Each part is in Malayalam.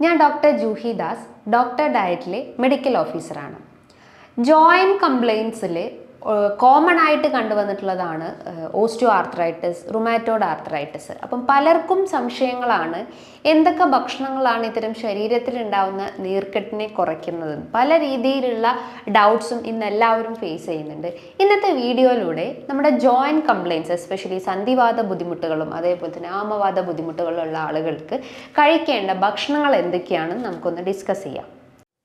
ഞാൻ ഡോക്ടർ ജൂഹി ദാസ് ഡോക്ടർ ഡയറ്റിലെ മെഡിക്കൽ ഓഫീസറാണ്. ജോയിന്റ് കംപ്ലയിൻസിൽ കോമൺ ആയിട്ട് കണ്ടുവന്നിട്ടുള്ളതാണ് ഓസ്റ്റിയോ ആർത്രൈറ്റിസ് റുമാറ്റോഡ് ആർത്രൈറ്റിസ് അപ്പം പലർക്കും സംശയങ്ങളാണ് എന്തൊക്കെ ഭക്ഷണങ്ങളാണ് ഇത്തരം ശരീരത്തിൽ ഉണ്ടാവുന്ന നീർക്കെട്ടിനെ കുറയ്ക്കുന്നത് പല രീതിയിലുള്ള ഡൗട്ട്സും ഇന്ന് എല്ലാവരും ഫേസ് ചെയ്യുന്നുണ്ട്. ഇന്നത്തെ വീഡിയോയിലൂടെ നമ്മുടെ ജോയിന്റ് കംപ്ലയിൻസ് എസ്പെഷ്യലി സന്ധിവാദ ബുദ്ധിമുട്ടുകളും അതേപോലെ തന്നെ ആമവാദ ബുദ്ധിമുട്ടുകളുള്ള ആളുകൾക്ക് കഴിക്കേണ്ട ഭക്ഷണങ്ങൾ എന്തൊക്കെയാണെന്ന് നമുക്കൊന്ന് ഡിസ്കസ് ചെയ്യാം.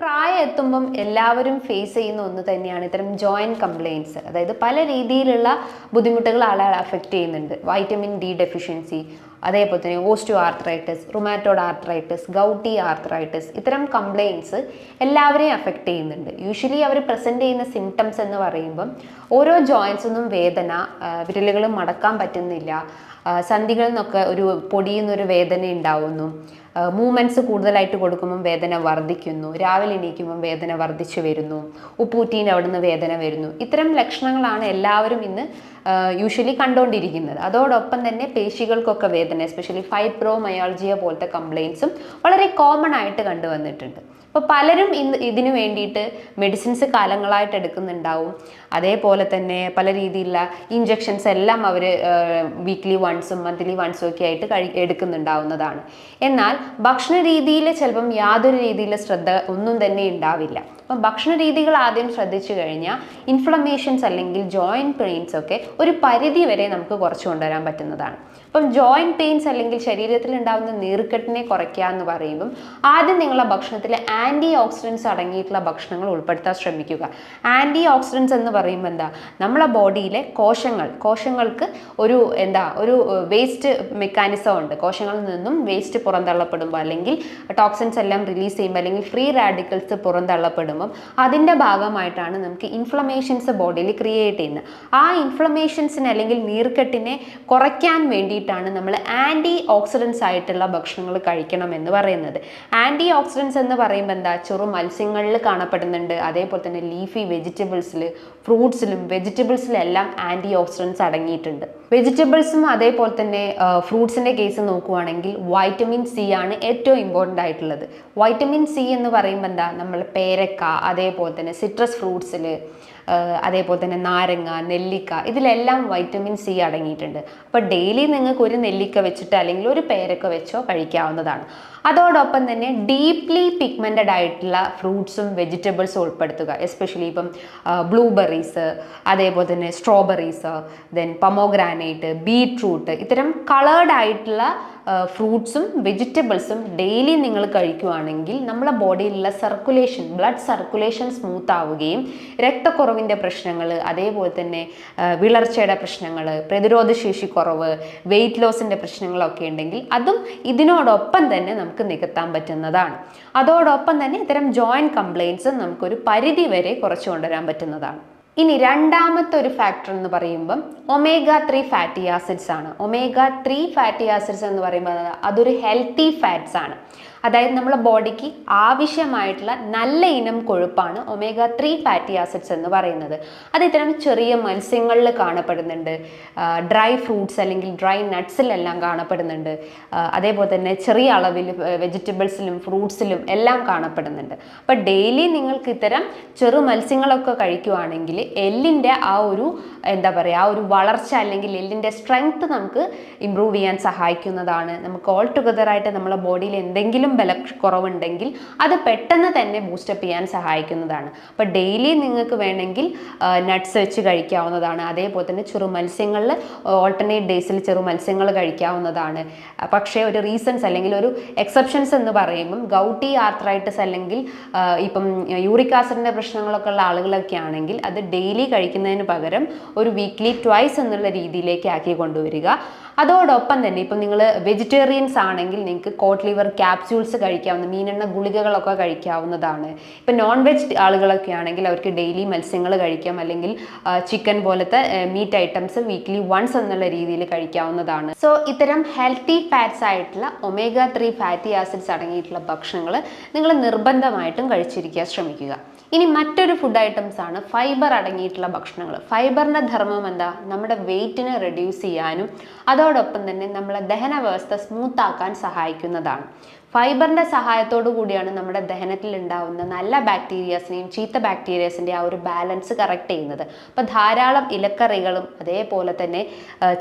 പ്രായം എത്തുമ്പം എല്ലാവരും ഫേസ് ചെയ്യുന്ന ഒന്ന് തന്നെയാണ് ഇത്തരം ജോയിന്റ് കംപ്ലയിൻസ് അതായത് പല രീതിയിലുള്ള ബുദ്ധിമുട്ടുകൾ ആളെ അഫക്റ്റ് ചെയ്യുന്നുണ്ട്. വൈറ്റമിൻ ഡി ഡെഫിഷ്യൻസി അതേപോലെ തന്നെ osteoarthritis rheumatoid arthritis gouty arthritis ഇത്തരം കംപ്ലയിൻസ് എല്ലാവരെയും അഫക്റ്റ് ചെയ്യുന്നുണ്ട്. യൂഷ്വലി അവർ പ്രസന്റ് ചെയ്യുന്ന സിംറ്റംസ് എന്ന് പറയുമ്പം ഓരോ ജോയിൻസിനും വേദന വിരലുകൾ മടക്കാൻ പറ്റുന്നില്ല. സന്ധികളിൽ നിന്നൊക്കെ ഒരു പൊടിയുന്നൊരു വേദന ഉണ്ടാവുന്നു. മൂവ്മെന്റ്സ് കൂടുതലായിട്ട് കൊടുക്കുമ്പം വേദന വർദ്ധിക്കുന്നു. രാവിലെ എണീക്കുമ്പം വേദന വർദ്ധിച്ചു വരുന്നു. ഉപ്പൂറ്റീന്റെ അവിടുന്ന് വേദന വരുന്നു. ഇത്തരം ലക്ഷണങ്ങളാണ് എല്ലാവരും ഇന്ന് യൂഷ്വലി കണ്ടുകൊണ്ടിരിക്കുന്നത് അതോടൊപ്പം തന്നെ പേശികൾക്കൊക്കെ വേദന എസ്പെഷ്യലി ഫൈബ്രോ മയോൾജിയ പോലത്തെ കംപ്ലയിൻസും വളരെ കോമൺ ആയിട്ട് കണ്ടുവന്നിട്ടുണ്ട്. അപ്പോൾ പലരും ഇന്ന് ഇതിനു വേണ്ടിയിട്ട് മെഡിസിൻസ് കാലങ്ങളായിട്ട് എടുക്കുന്നുണ്ടാവും. അതേപോലെ തന്നെ പല രീതിയിലുള്ള ഇഞ്ചെക്ഷൻസ് എല്ലാം അവർ വീക്ക്ലി വൺസും മന്ത്ലി വൺസും ഒക്കെ ആയിട്ട് കഴി എടുക്കുന്നുണ്ടാവുന്നതാണ്. എന്നാൽ ഭക്ഷണ രീതിയിൽ ചിലപ്പം യാതൊരു രീതിയിലുള്ള ശ്രദ്ധ ഒന്നും തന്നെ ഉണ്ടാവില്ല. അപ്പം ഭക്ഷണ രീതികൾ ആദ്യം ശ്രദ്ധിച്ചു കഴിഞ്ഞാൽ ഇൻഫ്ലമേഷൻസ് അല്ലെങ്കിൽ ജോയിന്റ് പെയിൻസ് ഒക്കെ ഒരു പരിധി വരെ നമുക്ക് കുറച്ച് കൊണ്ടുവരാൻ പറ്റുന്നതാണ്. അപ്പം ജോയിന്റ് പെയിൻസ് അല്ലെങ്കിൽ ശരീരത്തിൽ ഉണ്ടാകുന്ന നീർക്കെട്ടിനെ കുറയ്ക്കുക എന്ന് പറയുമ്പം ആദ്യം നിങ്ങളുടെ ഭക്ഷണത്തിൽ ആന്റി ഓക്സിഡൻസ് അടങ്ങിയിട്ടുള്ള ഭക്ഷണങ്ങൾ ഉൾപ്പെടുത്താൻ ശ്രമിക്കുക. ആന്റി ഓക്സിഡൻസ് എന്ന് പറയുമ്പോൾ എന്താ? നമ്മളെ ബോഡിയിലെ കോശങ്ങൾ കോശങ്ങൾക്ക് ഒരു എന്താ? ഒരു വേസ്റ്റ് മെക്കാനിസം ഉണ്ട്. കോശങ്ങളിൽ നിന്നും വേസ്റ്റ് പുറന്തള്ളപ്പെടുമ്പോൾ അല്ലെങ്കിൽ ടോക്സിൻസ് എല്ലാം റിലീസ് ചെയ്യുമ്പോൾ അല്ലെങ്കിൽ ഫ്രീ റാഡിക്കൽസ് പുറന്തള്ളപ്പെടുമ്പം അതിന്റെ ഭാഗമായിട്ടാണ് നമുക്ക് ഇൻഫ്ലമേഷൻസ് ബോഡിയിൽ ക്രിയേറ്റ് ചെയ്യുന്നത്. ആ ഇൻഫ്ലമേഷൻസിനെ അല്ലെങ്കിൽ നീർക്കെട്ടിനെ കുറയ്ക്കാൻ വേണ്ടിയിട്ടാണ് നമ്മൾ ആന്റി ഓക്സിഡൻസ് ആയിട്ടുള്ള ഭക്ഷണങ്ങൾ കഴിക്കണം എന്ന് പറയുന്നത്. ആന്റി ഓക്സിഡൻസ് എന്ന് പറയുമ്പോൾ എന്താ? ചെറു മത്സ്യങ്ങളിൽ കാണപ്പെടുന്നുണ്ട്. അതേപോലെ തന്നെ ലീഫി വെജിറ്റബിൾസിൽ ഫ്രൂട്ട്സിലും വെജിറ്റബിൾസിലെല്ലാം ആന്റി ഓക്സിഡൻസ് അടങ്ങിയിട്ടുണ്ട്. വെജിറ്റബിൾസും അതേപോലെ തന്നെ ഫ്രൂട്ട്സിന്റെ കേസ് നോക്കുവാണെങ്കിൽ വൈറ്റമിൻ സി ആണ് ഏറ്റവും ഇമ്പോർട്ടന്റ് ആയിട്ടുള്ളത്. വൈറ്റമിൻ സി എന്ന് പറയുമ്പോൾ എന്താ? നമ്മൾ പേരക്ക അതേപോലെ തന്നെ സിട്രസ് ഫ്രൂട്ട്സിൽ അതേപോലെ തന്നെ നാരങ്ങ നെല്ലിക്ക ഇതിലെല്ലാം വൈറ്റമിൻ സി അടങ്ങിയിട്ടുണ്ട്. അപ്പോൾ ഡെയിലി നിങ്ങൾക്ക് ഒരു നെല്ലിക്ക വെച്ചിട്ട് അല്ലെങ്കിൽ ഒരു പേരക്ക വെച്ചോ കഴിക്കാവുന്നതാണ്. അതോടൊപ്പം തന്നെ ഡീപ്ലി പിഗ്മെന്റഡ് ആയിട്ടുള്ള ഫ്രൂട്ട്സും വെജിറ്റബിൾസും ഉൾപ്പെടുത്തുക. എസ്പെഷ്യലി ഇപ്പം ബ്ലൂബെറീസ് അതേപോലെ തന്നെ സ്ട്രോബെറീസ് ദെൻ പമോഗ്രാനൈറ്റ് ബീട്രൂട്ട് ഇത്തരം കളേർഡ് ആയിട്ടുള്ള ഫ്രൂട്ട്സും വെജിറ്റബിൾസും ഡെയിലി നിങ്ങൾ കഴിക്കുകയാണെങ്കിൽ നമ്മുടെ ബോഡിയിലുള്ള സർക്കുലേഷൻ ബ്ലഡ് സർക്കുലേഷൻ സ്മൂത്ത് ആവുകയും രക്തക്കുറവിന്റെ പ്രശ്നങ്ങൾ അതേപോലെ തന്നെ വിളർച്ചയുടെ പ്രശ്നങ്ങൾ പ്രതിരോധശേഷി കുറവ് വെയിറ്റ് ലോസിന്റെ പ്രശ്നങ്ങളൊക്കെ ഉണ്ടെങ്കിൽ അതും ഇതിനോടൊപ്പം തന്നെ നമുക്ക് നികത്താൻ പറ്റുന്നതാണ്. അതോടൊപ്പം തന്നെ ഇത്തരം ജോയിന്റ് കംപ്ലയിൻസ് നമുക്കൊരു പരിധി വരെ കുറച്ചു കൊണ്ടുവരാൻ പറ്റുന്നതാണ്. ഇനി രണ്ടാമത്തെ ഒരു ഫാക്ടർ എന്ന് പറയുമ്പം ഒമേഗ ത്രീ ഫാറ്റി ആസിഡ്സ് ആണ്. ഒമേഗ ത്രീ ഫാറ്റി ആസിഡ്സ് എന്ന് പറയുമ്പോൾ അതൊരു ഹെൽത്തി ഫാറ്റ്സ് ആണ്. അതായത് നമ്മുടെ ബോഡിക്ക് ആവശ്യമായിട്ടുള്ള നല്ല ഇനം കൊഴുപ്പാണ് ഒമേഗ ത്രീ ഫാറ്റി ആസിഡ്സ് എന്ന് പറയുന്നത്. അത് ഇത്തരം ചെറിയ മത്സ്യങ്ങളിൽ കാണപ്പെടുന്നുണ്ട്. ഡ്രൈ ഫ്രൂട്ട്സ് അല്ലെങ്കിൽ ഡ്രൈ നട്ട്സിലെല്ലാം കാണപ്പെടുന്നുണ്ട്. അതേപോലെ തന്നെ ചെറിയ അളവിൽ വെജിറ്റബിൾസിലും ഫ്രൂട്ട്സിലും എല്ലാം കാണപ്പെടുന്നുണ്ട്. അപ്പം ഡെയിലി നിങ്ങൾക്ക് ഇത്തരം ചെറു മത്സ്യങ്ങളൊക്കെ കഴിക്കുവാണെങ്കിൽ എല്ലിന്റെ ആ ഒരു എന്താ പറയുക ആ ഒരു വളർച്ച അല്ലെങ്കിൽ എല്ലിന്റെ സ്ട്രെങ്ത് നമുക്ക് ഇമ്പ്രൂവ് ചെയ്യാൻ സഹായിക്കുന്നതാണ്. നമുക്ക് ഓൾ ടുഗദറായിട്ട് നമ്മുടെ ബോഡിയിൽ എന്തെങ്കിലും എന്തെങ്കിലും ബലക്കുറവുണ്ടെങ്കിൽ അത് പെട്ടെന്ന് തന്നെ ബൂസ്റ്റപ്പ് ചെയ്യാൻ സഹായിക്കുന്നതാണ്. അപ്പോൾ ഡെയിലി നിങ്ങൾക്ക് വേണമെങ്കിൽ നട്ട്സ് വെച്ച് കഴിക്കാവുന്നതാണ്. അതേപോലെ തന്നെ ചെറു മത്സ്യങ്ങളിൽ ഓൾട്ടർനേറ്റ് ഡേയ്സിൽ ചെറു മത്സ്യങ്ങൾ കഴിക്കാവുന്നതാണ്. പക്ഷേ ഒരു റീസൺസ് അല്ലെങ്കിൽ ഒരു എക്സെപ്ഷൻസ് എന്ന് പറയുമ്പം ഗൗട്ടി ആർത്രൈറ്റിസ് അല്ലെങ്കിൽ ഇപ്പം യൂറിക് ആസിഡിന്റെ പ്രശ്നങ്ങളൊക്കെ ഉള്ള ആളുകളൊക്കെ ആണെങ്കിൽ അത് ഡെയിലി കഴിക്കുന്നതിന് പകരം ഒരു വീക്ക്ലി ട്വൈസ് എന്നുള്ള രീതിയിലേക്ക് ആക്കി കൊണ്ടുവരിക. അതോടൊപ്പം തന്നെ ഇപ്പം നിങ്ങൾ വെജിറ്റേറിയൻസ് ആണെങ്കിൽ നിങ്ങൾക്ക് കോട്ട് ലിവർ ക്യാപ്സ്യൂൾ ക്യാപ്സ്യൂൾസ് കഴിക്കാവുന്ന മീനെണ്ണ ഗുളികകളൊക്കെ കഴിക്കാവുന്നതാണ്. ഇപ്പം നോൺ വെജ് ആളുകളൊക്കെ ആണെങ്കിൽ അവർക്ക് ഡെയിലി മത്സ്യങ്ങൾ കഴിക്കാം. അല്ലെങ്കിൽ ചിക്കൻ പോലത്തെ മീറ്റ് ഐറ്റംസ് വീക്ക്ലി വൺസ് എന്നുള്ള രീതിയിൽ കഴിക്കാവുന്നതാണ്. സോ ഇത്തരം ഹെൽത്തി ഫാറ്റ്സ് ആയിട്ടുള്ള ഒമേഗ ത്രീ ഫാറ്റി ആസിഡ്സ് അടങ്ങിയിട്ടുള്ള ഭക്ഷണങ്ങൾ നിങ്ങൾ നിർബന്ധമായിട്ടും കഴിച്ചിരിക്കാൻ ശ്രമിക്കുക. ഇനി മറ്റൊരു ഫുഡ് ഐറ്റംസ് ആണ് ഫൈബർ അടങ്ങിയിട്ടുള്ള ഭക്ഷണങ്ങൾ. ഫൈബറിന്റെ ധർമ്മം എന്താ? നമ്മുടെ വെയിറ്റിനെ റെഡ്യൂസ് ചെയ്യാനും അതോടൊപ്പം തന്നെ നമ്മളെ ദഹന വ്യവസ്ഥ സ്മൂത്ത് ആക്കാൻ സഹായിക്കുന്നതാണ്. ഫൈബറിന്റെ സഹായത്തോടു കൂടിയാണ് നമ്മുടെ ദഹനത്തിൽ ഉണ്ടാവുന്ന നല്ല ബാക്ടീരിയാസിനെയും ചീത്ത ബാക്ടീരിയാസിന്റെ ആ ഒരു ബാലൻസ് കറക്റ്റ് ചെയ്യുന്നത്. അപ്പോൾ ധാരാളം ഇലക്കറികളും അതേപോലെ തന്നെ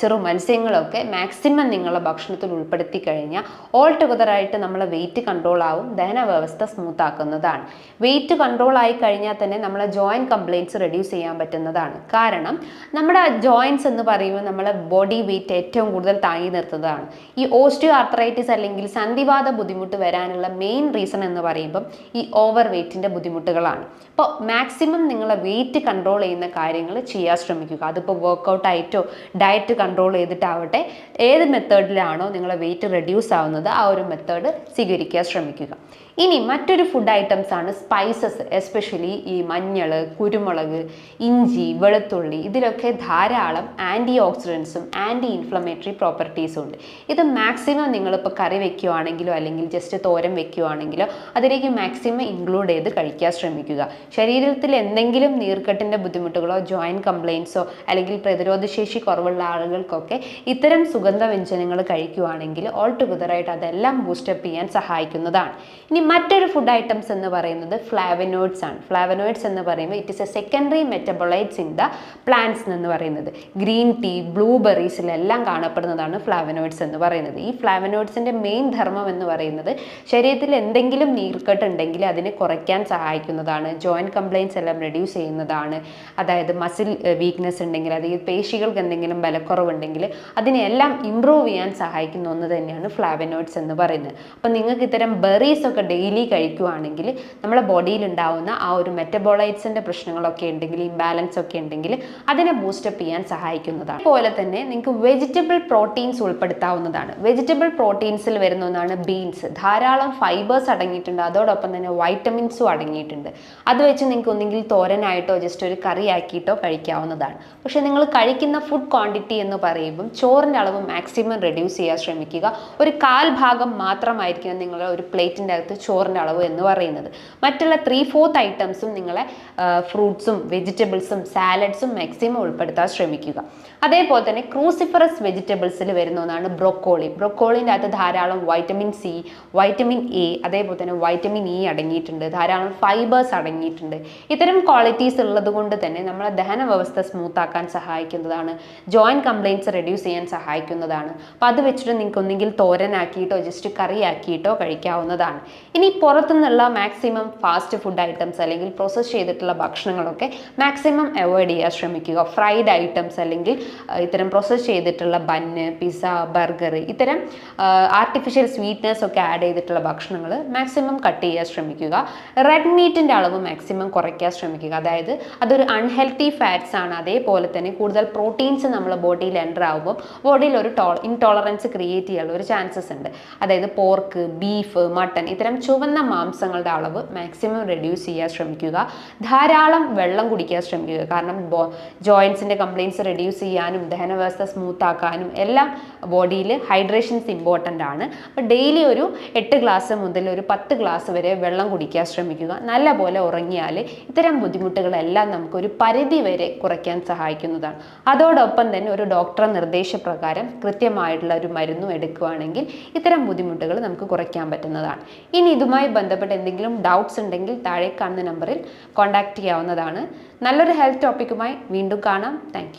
ചെറു മത്സ്യങ്ങളൊക്കെ മാക്സിമം നിങ്ങളുടെ ഭക്ഷണത്തിൽ ഉൾപ്പെടുത്തി കഴിഞ്ഞാൽ ഓൾ ടുഗദറായിട്ട് നമ്മളെ വെയിറ്റ് കൺട്രോൾ ആവും ദഹന വ്യവസ്ഥ സ്മൂത്ത് ആക്കുന്നതാണ്. വെയിറ്റ് കൺട്രോൾ ആയി കഴിഞ്ഞാൽ തന്നെ നമ്മളെ ജോയിന്റ് കംപ്ലയിന്റ്സ് റെഡ്യൂസ് ചെയ്യാൻ പറ്റുന്നതാണ്. കാരണം നമ്മുടെ ജോയിന്റ്സ് എന്ന് പറയുമ്പോൾ നമ്മളെ ബോഡി വെയിറ്റ് ഏറ്റവും കൂടുതൽ താങ്ങി നിർത്തുന്നതാണ്. ഈ ഓസ്റ്റിയോ ആർത്രൈറ്റിസ് അല്ലെങ്കിൽ സന്ധിവാദ ബുദ്ധിമുട്ട് ബുദ്ധിമുട്ട് വരാനുള്ള മെയിൻ റീസൺ എന്ന് പറയുമ്പം ഈ ഓവർ വെയ്റ്റിന്റെ ബുദ്ധിമുട്ടുകളാണ്. അപ്പോൾ മാക്സിമം നിങ്ങളെ വെയിറ്റ് കൺട്രോൾ ചെയ്യുന്ന കാര്യങ്ങൾ ചെയ്യാൻ ശ്രമിക്കുക. അതിപ്പോൾ വർക്കൗട്ട് ആയിട്ടോ ഡയറ്റ് കൺട്രോൾ ചെയ്തിട്ടാവട്ടെ ഏത് മെത്തേഡിലാണോ നിങ്ങളെ വെയിറ്റ് റെഡ്യൂസ് ആവുന്നത് ആ ഒരു മെത്തേഡ് സ്വീകരിക്കാൻ ശ്രമിക്കുക. ഇനി മറ്റൊരു ഫുഡ് ഐറ്റംസ് ആണ് സ്പൈസസ് എസ്പെഷ്യലി ഈ മഞ്ഞൾ കുരുമുളക് ഇഞ്ചി വെളുത്തുള്ളി. ഇതിലൊക്കെ ധാരാളം ആന്റി ഓക്സിഡൻസും ആന്റി ഇൻഫ്ലമേറ്ററി പ്രോപ്പർട്ടീസും ഉണ്ട്. ഇത് മാക്സിമം നിങ്ങളിപ്പോൾ കറി വെക്കുകയാണെങ്കിലോ അല്ലെങ്കിൽ ജസ്റ്റ് തോരൻ വെക്കുകയാണെങ്കിലോ അതിലേക്ക് മാക്സിമം ഇൻക്ലൂഡ് ചെയ്ത് കഴിക്കാൻ ശ്രമിക്കുക. ശരീരത്തിൽ എന്തെങ്കിലും നീർക്കെട്ടിന്റെ ബുദ്ധിമുട്ടുകളോ ജോയിന്റ് കംപ്ലയിൻസോ അല്ലെങ്കിൽ പ്രതിരോധശേഷി കുറവുള്ള ആളുകൾക്കൊക്കെ ഇത്തരം സുഗന്ധ വ്യഞ്ജനങ്ങൾ കഴിക്കുകയാണെങ്കിൽ ഓൾ ടുഗദറായിട്ട് അതെല്ലാം ബൂസ്റ്റപ്പ് ചെയ്യാൻ സഹായിക്കുന്നതാണ്. ഇനി മറ്റൊരു ഫുഡ് ഐറ്റംസ് എന്ന് പറയുന്നത് ഫ്ലാവനോയിഡ്സ് ആണ്. ഫ്ലാവനോയിഡ്സ് എന്ന് പറയുമ്പോൾ it is a secondary metabolites in the plants എന്ന് പറയുന്നത്. ഗ്രീൻ ടീ ബ്ലൂബെറീസിലെല്ലാം കാണപ്പെടുന്നതാണ് ഫ്ലാവനോയിഡ്സ് എന്ന് പറയുന്നത്. ഈ ഫ്ലാവനോയിഡ്സിന്റെ മെയിൻ ധർമ്മം എന്ന് പറയുന്നത് ശരീരത്തിൽ എന്തെങ്കിലും നീർക്കെട്ട് ഉണ്ടെങ്കിൽ അതിനെ കുറയ്ക്കാൻ സഹായിക്കുന്നതാണ്. ജോയിന്റ് കംപ്ലയിൻസ് എല്ലാം റെഡ്യൂസ് ചെയ്യുന്നതാണ്. അതായത് മസിൽ വീക്ക്നെസ് ഉണ്ടെങ്കിൽ അതായത് പേശികൾക്ക് എന്തെങ്കിലും ബലക്കുറവുണ്ടെങ്കിൽ അതിനെല്ലാം ഇമ്പ്രൂവ് ചെയ്യാൻ സഹായിക്കുന്ന ഒന്ന് തന്നെയാണ് ഫ്ലാവനോയിഡ്സ് എന്ന് പറയുന്നത്. അപ്പം നിങ്ങൾക്ക് ഇത്തരം ബെറീസ് ഒക്കെ ഡെയിലി കഴിക്കുകയാണെങ്കിൽ നമ്മുടെ ബോഡിയിൽ ഉണ്ടാവുന്ന ആ ഒരു മെറ്റബോളൈറ്റ്സിന്റെ പ്രശ്നങ്ങളൊക്കെ ഉണ്ടെങ്കിൽ ഇംബാലൻസ് ഒക്കെ ഉണ്ടെങ്കിൽ അതിനെ ബൂസ്റ്റപ്പ് ചെയ്യാൻ സഹായിക്കുന്നതാണ്. അതുപോലെ തന്നെ നിങ്ങൾക്ക് വെജിറ്റബിൾ പ്രോട്ടീൻസ് ഉൾപ്പെടുത്താവുന്നതാണ്. വെജിറ്റബിൾ പ്രോട്ടീൻസിൽ വരുന്ന ഒന്നാണ് ബീൻസ് ധാരാളം ഫൈബേഴ്സ് അടങ്ങിയിട്ടുണ്ട്. അതോടൊപ്പം തന്നെ വൈറ്റമിൻസും അടങ്ങിയിട്ടുണ്ട്. അത് വെച്ച് നിങ്ങൾക്ക് ഒന്നെങ്കിൽ തോരനായിട്ടോ ജസ്റ്റ് ഒരു കറി ആക്കിയിട്ടോ കഴിക്കാവുന്നതാണ്. പക്ഷേ നിങ്ങൾ കഴിക്കുന്ന ഫുഡ് ക്വാണ്ടിറ്റി എന്ന് പറയുമ്പം ചോറിന്റെ അളവ് മാക്സിമം റെഡ്യൂസ് ചെയ്യാൻ ശ്രമിക്കുക. ഒരു കാൽ ഭാഗം മാത്രമായിരിക്കും നിങ്ങളുടെ ഒരു പ്ലേറ്റിന്റെ അകത്ത് ചോറിന്റെ അളവ് എന്ന് പറയുന്നത്. മറ്റുള്ള ത്രീ ഫോർത്ത് ഐറ്റംസും നിങ്ങളെ ഫ്രൂട്ട്സും വെജിറ്റബിൾസും സാലഡ്സും മാക്സിമം ഉൾപ്പെടുത്താൻ ശ്രമിക്കുക. അതേപോലെ തന്നെ ക്രൂസിഫറസ് വെജിറ്റബിൾസിൽ വരുന്ന ഒന്നാണ് ബ്രൊക്കോളി ബ്രൊക്കോളിന്റെ അകത്ത് ധാരാളം വൈറ്റമിൻ സി വൈറ്റമിൻ എ അതേപോലെ തന്നെ വൈറ്റമിൻ ഇ അടങ്ങിയിട്ടുണ്ട്. ധാരാളം ഫൈബേഴ്സ് അടങ്ങിയിട്ടുണ്ട്. ഇത്തരം ക്വാളിറ്റീസ് ഉള്ളത് കൊണ്ട് തന്നെ നമ്മളെ ദഹന വ്യവസ്ഥ സ്മൂത്ത് ആക്കാൻ സഹായിക്കുന്നതാണ്. ജോയിന്റ് കംപ്ലയിൻസ് റെഡ്യൂസ് ചെയ്യാൻ സഹായിക്കുന്നതാണ്. അപ്പോൾ അത് വെച്ചിട്ട് നിങ്ങൾക്ക് ഒന്നെങ്കിൽ തോരനാക്കിയിട്ടോ ജസ്റ്റ് കറിയാക്കിയിട്ടോ കഴിക്കാവുന്നതാണ്. ഇനി പുറത്തുനിന്നുള്ള മാക്സിമം ഫാസ്റ്റ് ഫുഡ് ഐറ്റംസ് അല്ലെങ്കിൽ പ്രോസസ്സ് ചെയ്തിട്ടുള്ള ഭക്ഷണങ്ങളൊക്കെ മാക്സിമം അവോയ്ഡ് ചെയ്യാൻ ശ്രമിക്കുക. ഫ്രൈഡ് ഐറ്റംസ് അല്ലെങ്കിൽ ഇത്തരം പ്രോസസ്സ് ചെയ്തിട്ടുള്ള ബന്ന് പിസ്സ ബർഗർ ഇത്തരം ആർട്ടിഫിഷ്യൽ സ്വീറ്റ്നസ് ഒക്കെ ആഡ് ചെയ്തിട്ടുള്ള ഭക്ഷണങ്ങൾ മാക്സിമം കട്ട് ചെയ്യാൻ ശ്രമിക്കുക. റെഡ് മീറ്റിന്റെ അളവ് മാക്സിമം കുറയ്ക്കാൻ ശ്രമിക്കുക. അതായത് അതൊരു അൺഹെൽത്തി ഫാറ്റ്സ് ആണ്. അതേപോലെ തന്നെ കൂടുതൽ പ്രോട്ടീൻസ് നമ്മൾ ബോഡിയിൽ എന്റർ ആകുമ്പോൾ ബോഡിയിൽ ഒരു ടോ ഇൻടോളറൻസ് ക്രിയേറ്റ് ചെയ്യാനുള്ള ഒരു ചാൻസസ് ഉണ്ട്. അതായത് പോർക്ക് ബീഫ് മട്ടൺ ഇത്തരം ചുവന്ന മാംസങ്ങളുടെ അളവ് മാക്സിമം റെഡ്യൂസ് ചെയ്യാൻ ശ്രമിക്കുക. ധാരാളം വെള്ളം കുടിക്കാൻ ശ്രമിക്കുക. കാരണം ബോ ജോയിൻസിന്റെ കംപ്ലയിൻസ് റെഡ്യൂസ് ചെയ്യാനും ദഹനവ്യവസ്ഥ സ്മൂത്ത് ആക്കാനും എല്ലാം ബോഡിയിൽ ഹൈഡ്രേഷൻസ് ഇമ്പോർട്ടന്റ് ആണ്. അപ്പോൾ ഡെയിലി ഒരു എട്ട് ഗ്ലാസ് മുതൽ ഒരു പത്ത് ഗ്ലാസ് വരെ വെള്ളം കുടിക്കാൻ ശ്രമിക്കുക. നല്ല പോലെ ഉറങ്ങിയാൽ ഇത്തരം ബുദ്ധിമുട്ടുകളെല്ലാം നമുക്കൊരു പരിധി വരെ കുറയ്ക്കാൻ സഹായിക്കുന്നതാണ്. അതോടൊപ്പം തന്നെ ഒരു ഡോക്ടറെ നിർദ്ദേശപ്രകാരം കൃത്യമായിട്ടുള്ള ഒരു മരുന്നും എടുക്കുകയാണെങ്കിൽ ഇത്തരം ബുദ്ധിമുട്ടുകൾ നമുക്ക് കുറയ്ക്കാൻ പറ്റുന്നതാണ്. ഇനി ഇതുമായി ബന്ധപ്പെട്ട് എന്തെങ്കിലും ഡൗട്ട്സ് ഉണ്ടെങ്കിൽ താഴെ കാണുന്ന നമ്പറിൽ കോൺടാക്റ്റ് ചെയ്യാവുന്നതാണ്. നല്ലൊരു ഹെൽത്ത് ടോപ്പിക്കുമായി വീണ്ടും കാണാം. താങ്ക്